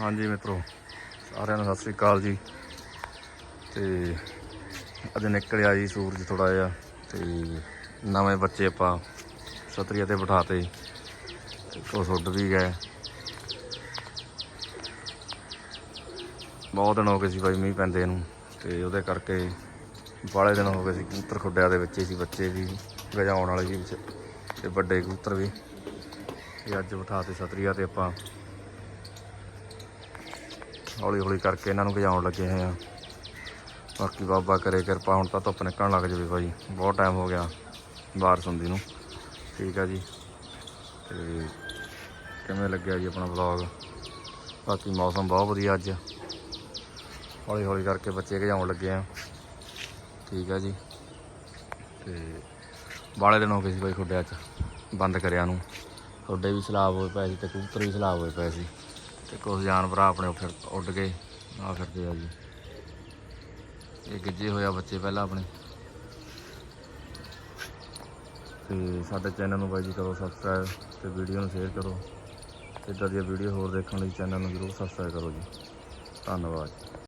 ਹਾਂਜੀ ਮਿੱਤਰੋ, ਸਾਰਿਆਂ ਨੂੰ ਸਤਿ ਸ੍ਰੀ ਅਕਾਲ ਜੀ। ਤੇ ਅੱਜ ਨਿਕਲਿਆ ਜੀ ਸੂਰਜ ਥੋੜਾ ਜਿਹਾ ਤੇ ਨਵੇਂ ਬੱਚੇ ਆਪਾਂ ਛਤਰੀਆਂ ਤੇ ਬਿਠਾਤੇ। ਉਹ ਸੁੱਡ ਵੀ ਗਏ। ਬਹੁਤ ਦਿਨ ਹੋ ਗਏ ਸੀ ਬਾਈ ਮੀਂਹ ਪੈਂਦੇ ਨੂੰ ਤੇ ਉਹਦੇ ਕਰਕੇ ਬਾਲੇ ਦਿਨ ਹੋ ਗਏ ਸੀ ਕਬੂਤਰ ਖੁੱਡਿਆਂ ਦੇ ਵਿੱਚ ਸੀ ਬੱਚੇ ਵੀ ਗਜਾਉਣ ਵਾਲੇ ਸੀ ਵਿੱਚ ਤੇ ਵੱਡੇ ਕਬੂਤਰ ਵੀ। ਤੇ ਅੱਜ ਬਿਠਾਤੇ ਛਤਰੀਆਂ ਤੇ ਆਪਾਂ। ਹੌਲੀ ਹੌਲੀ ਕਰਕੇ ਇਹਨਾਂ ਨੂੰ ਗਜਾਉਣ ਲੱਗੇ ਹੋਏ ਆ ਬਾਕੀ ਬਾਬਾ ਕਰੇ ਕਿਰਪਾ, ਹੁਣ ਤਾਂ ਧੁੱਪ ਨਿਕਲਣ ਲੱਗ ਜਾਵੇ ਭਾਈ। ਬਹੁਤ ਟਾਈਮ ਹੋ ਗਿਆ ਬਾਰਿਸ਼ ਹੁੰਦੀ ਨੂੰ। ਠੀਕ ਆ ਜੀ। ਤੇ ਕਿਵੇਂ ਲੱਗਿਆ ਜੀ ਆਪਣਾ ਵਲੌਗ ਬਾਕੀ ਮੌਸਮ ਬਹੁਤ ਵਧੀਆ ਅੱਜ। ਹੌਲੀ ਹੌਲੀ ਕਰਕੇ ਬੱਚੇ ਗਜਾਉਣ ਲੱਗੇ ਆ। ਠੀਕ ਆ ਜੀ। ਤੇ ਬਾਲੇ ਦਿਨ ਹੋ ਗਏ ਸੀ ਭਾਈ ਖੁੱਡਿਆਂ 'ਚ ਬੰਦ ਕਰਿਆ ਨੂੰ। ਖੁੱਡੇ ਵੀ ਸਲਾਬ ਹੋਏ ਪਏ ਸੀ ਤੇ ਕਬੂਤਰ ਵੀ ਸਲਾਬ ਹੋਏ ਪਏ ਸੀ। ਤੇ ਕੁਝ ਜਾਨਵਰ ਆਪਣੇ ਫਿਰ ਉੱਡ ਕੇ ਆ ਫਿਰਦੇ ਆ ਜੀ। ਇਹ ਗਿੱਜੇ ਹੋਇਆ ਬੱਚੇ ਪਹਿਲਾਂ ਆਪਣੇ। ਤੇ ਸਾਡੇ ਚੈਨਲ ਨੂੰ ਬਾਈ ਜੀ ਕਰੋ ਸਬਸਕ੍ਰਾਈਬ ਤੇ ਵੀਡੀਓ ਨੂੰ ਸ਼ੇਅਰ ਕਰੋ। ਤੇ ਇਦਾਂ ਦੀਆਂ ਵੀਡੀਓ ਹੋਰ ਦੇਖਣ ਲਈ ਚੈਨਲ ਨੂੰ ਜ਼ਰੂਰ ਸਬਸਕ੍ਰਾਈਬ ਕਰੋ ਜੀ। ਧੰਨਵਾਦ।